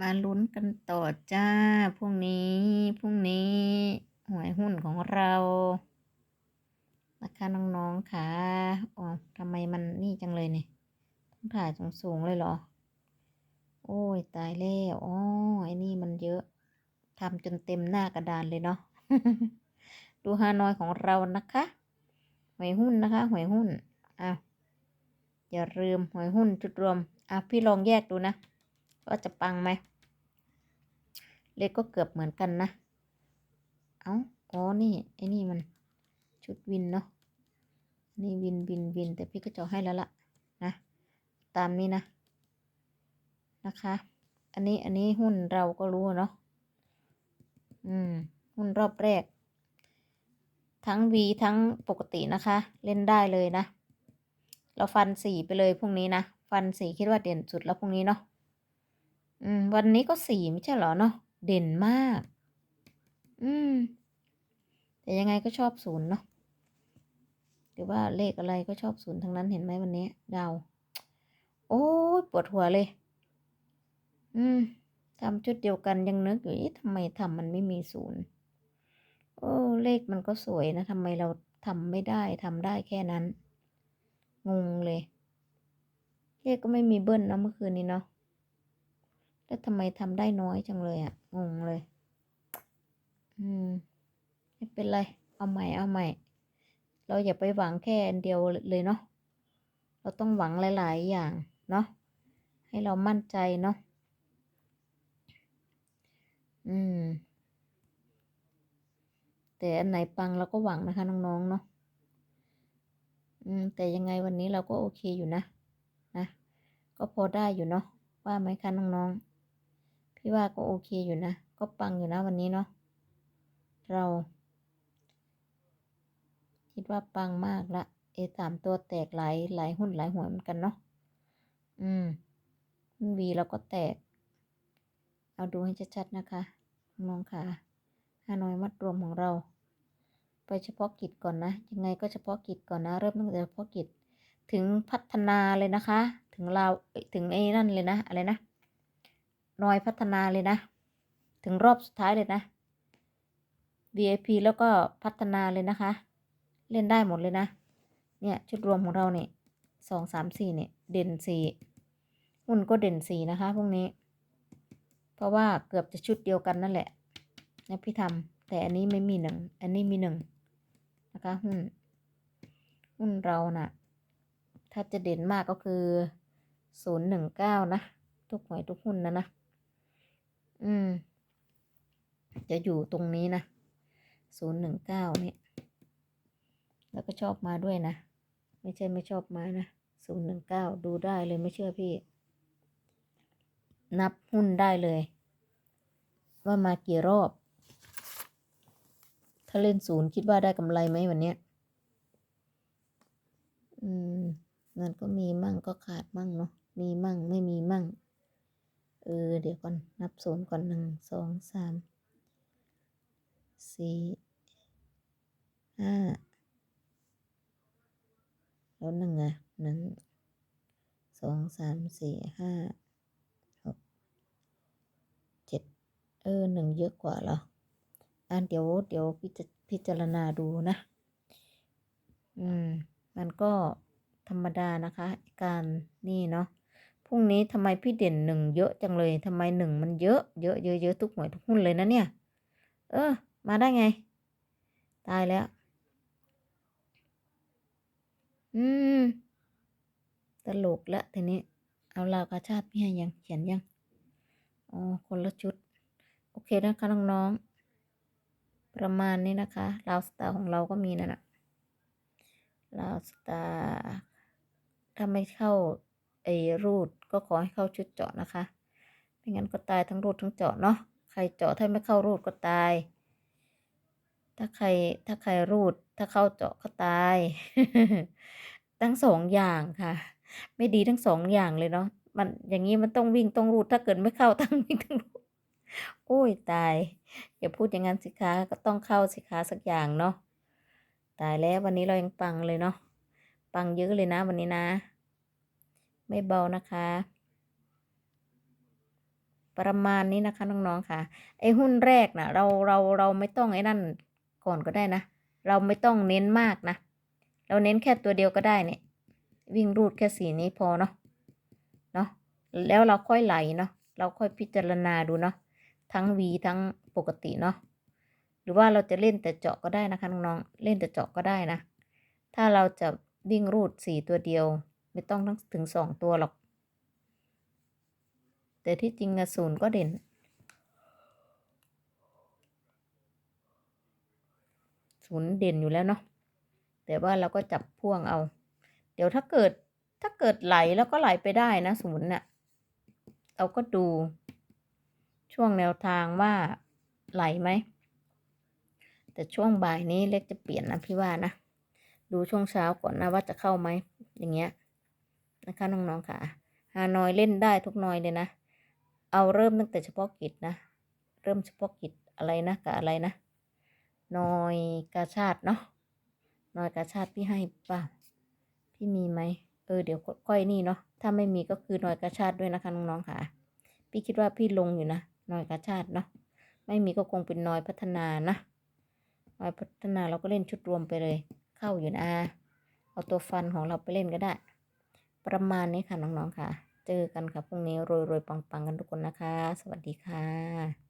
มาลุ้นกันต่อจ้า พรุ่งนี้ พรุ่งนี้ หวยหุ้นของเรานะคะน้องๆค่ะอ๋อทำไมมันนี่จังเลยเนี่ยต้องถ่ายสูงๆเลยเหรอ โอ้ยตายแล้วอ๋อไอ้นี่มันเยอะทำจนเต็มหน้ากระดานเลยเนาะ ดูฮานอยของเรานะคะ หวยหุ้นนะคะ หวยหุ้นอ้าวอย่าลืมหวยหุ้นจุดรวมอะพี่ลองแยกดูนะว่าจะปังไหม เลขก็เกือบเหมือนกันนะ เอาอ๋อนี่ไอ้นี่มันชุดวินเนาะนี่วินวินวิน แต่พี่ก็จะให้แล้วล่ะนะ ตามนี้นะนะคะ อันนี้อันนี้หุ้นเราก็รู้เนาะอืม หุ้นรอบแรก ทั้ง V ทั้งปกตินะคะ เล่นได้เลยนะ เราฟันสี่ไปเลยพรุ่งนี้นะฟันสี่คิดว่าเด่นสุดแล้วพรุ่งนี้เนาะอืม วันนี้ก็สี่ไม่ใช่เหรอเนาะ เด่นมาก อืม แต่ยังไงก็ชอบศูนย์เนาะหรือว่าเลขอะไรก็ชอบศูนย์ทั้งนั้นเห็นไหมวันนี้เดา โอ้ยปวดหัวเลย อืมทำชุดเดียวกันยังนึกอยู่ทำไมทำมันไม่มีศูนย์โอ้เลขมันก็สวยนะทำไมเราทำไม่ได้ทำได้แค่นั้น งงเลยเลขก็ไม่มีเบิ้ลนะเมื่อคืนนี้เนาะ แล้วทำไมทำได้น้อยจังเลยอะ่ะ งงเลย อืม ไม่เป็นไร เอาใหม่ เอาใหม่ เราอย่าไปหวังแค่อันเดียวเลยเนาะ เราต้องหวังหลาย ๆ อย่างเนาะ ให้เรามั่นใจเนาะ อืม แต่อันไหนปังเราก็หวังนะคะน้องๆ เนาะ อืม แต่ยังไงวันนี้เราก็โอเคอยู่นะ นะ ก็พอได้อยู่เนาะว่าไหมคะน้องๆ พี่ว่าก็โอเคอยู่นะ ก็ปังอยู่นะวันนี้เนาะ เรา คิดว่าปังมากละ เอสามตัวแตกหลายหลายหุ้นหลายหัวเหมือนกันเนาะ อืมหุ้นวีเราก็แตก เอาดูให้ชัดๆนะคะน้องค่ะฮานอยมัดรวมของเรา ไปเฉพาะกิจก่อนนะ ยังไงก็เฉพาะกิจก่อนนะ เริ่มตั้งแต่เฉพาะกิจ ถึงพัฒนาเลยนะคะ ถึงเราถึงไอ้นั่นเลยนะ อะไรนะ นอยพัฒนาเลยนะ ถึงรอบสุดท้ายเลยนะ VIP แล้วก็พัฒนาเลยนะคะ เล่นได้หมดเลยนะ เนี่ยชุดรวมของเราเนี่ยสองสามสี่เนี่ย เด่นสี่หุ้นก็เด่นสี่นะคะพวกนี้ เพราะว่าเกือบจะชุดเดียวกันนั่นแหละนะพี่ทำแต่อันนี้ไม่มีหนึ่ง อันนี้มีหนึ่งนะคะหุ้นหุ้นเรานะ่ะ ถ้าจะเด่นมากก็คือศูนย์หนึ่งเก้านะ ทุกหวยทุกหุ้นนะนะ อืม จะอยู่ตรงนี้นะศูนย์หนึ่งเก้านี่แล้วก็ชอบมาด้วยนะ ไม่ใช่ไม่ชอบมานะศูนย์หนึ่งเก้าดูได้เลยไม่เชื่อพี่ นับหุ้นได้เลย ว่ามากี่รอบ ถ้าเล่นศูนย์คิดว่าได้กำไรไหมวันนี้อืมเงินก็มีมั่งก็ขาดมั่งเนาะมีมั่งไม่มีมั่ง ออ เดี๋ยวก่อน นับศูนย์ก่อนหนึ่งสองสามสี่ห้าแล้วหนึ่งอะหนึ่งสองสามสี่ห้าหกเจ็ดเออหนึ่งเยอะกว่าเหรออ่นเดี๋ยว เดี๋ยวพิจพิจารณาดูนะ อืม มันก็ธรรมดานะคะ การนี่เนาะ พรุ่งนี้ทำไมพี่เด่นหนึ่งเยอะจังเลยทำไมหนึ่งมันเยอะเยอะเยอะเยอะทุกหวยทุกหุ้นเลยนะเนี่ย เออ มาได้ไง ตายแล้ว อืม ตลกละทีนี้ เอาลาวกาชาติพี่ให้ยังเขียนยังอ๋อคนละชุด โอเคนะคะน้องๆประมาณนี้นะคะลาวสตาร์ของเราก็มีนั่นแหละลาวสตาร์ถ้าไม่เข้า ไอ้รูดก็ขอให้เข้าชุดเจาะนะคะ ไม่งั้นก็ตายทั้งรูดทั้งเจาะเนาะ ใครเจาะถ้าไม่เข้ารูดก็ตาย ถ้าใครถ้าใครรูดถ้าเข้าเจาะก็ตาย ทั้งสองอย่างค่ะ ไม่ดีทั้งสองอย่างเลยเนาะ มันอย่างนี้มันต้องวิ่งต้องรูด ถ้าเกิดไม่เข้าทั้งวิ่งทั้งรูด โอ้ยตาย อย่าพูดอย่างนั้นสิคะก็ต้องเข้าสิคะสักอย่างเนาะ ตายแล้ววันนี้เรายังปังเลยเนาะ ปังเยอะเลยนะวันนี้นะ ไม่เบานะคะ ประมาณนี้นะคะน้องๆค่ะ ไอหุ้นแรกนะเราเราเราไม่ต้องไอ้นั่นก่อนก็ได้นะ เราไม่ต้องเน้นมากนะ เราเน้นแค่ตัวเดียวก็ได้เนี่ย วิ่งรูดแค่สีนี้พอเนาะเนาะแล้วเราค่อยไหลเนาะเราค่อยพิจารณาดูเนาะทั้ง V ทั้งปกติเนาะหรือว่าเราจะเล่นแต่เจาะก็ได้นะคะน้องๆเล่นแต่เจาะก็ได้นะ ถ้าเราจะวิ่งรูดสีตัวเดียว ไม่ต้องทั้งถึงสองตัวหรอก แต่ที่จริงอะศูนย์ก็เด่น ศูนย์เด่นอยู่แล้วเนาะ แต่ว่าเราก็จับพ่วงเอา เดี๋ยวถ้าเกิดถ้าเกิดไหลแล้วก็ไหลไปได้นะศูนย์น่ะ เราก็ดูช่วงแนวทางว่าไหลไหม แต่ช่วงบ่ายนี้เล็กจะเปลี่ยนนะพี่ว่านะ ดูช่วงเช้าก่อนนะว่าจะเข้าไหมอย่างเงี้ย นะคะน้องๆค่ะฮานอยเล่นได้ทุกนอยเลยนะ เอาเริ่มตั้งแต่เฉพาะกิจนะ เริ่มเฉพาะกิจอะไรนะกับอะไรนะนอยกาชาติเนาะนอยกาชาติพี่ให้เปล่าพี่มีไหมเออเดี๋ยวค่อยนี่เนาะถ้าไม่มีก็คือนอยกาชาติด้วยนะคะน้องๆค่ะ พี่คิดว่าพี่ลงอยู่นะนอยกาชาติเนาะไม่มีก็คงเป็นนอยพัฒนานะนอยพัฒนาเราก็เล่นชุดรวมไปเลย เข้าอยู่นะเอาตัวฟันของเราไปเล่นก็ได้ ประมาณนี้ค่ะน้องๆค่ะ เจอกันค่ะพรุ่งนี้รวยๆปังๆกันทุกคนนะคะ สวัสดีค่ะ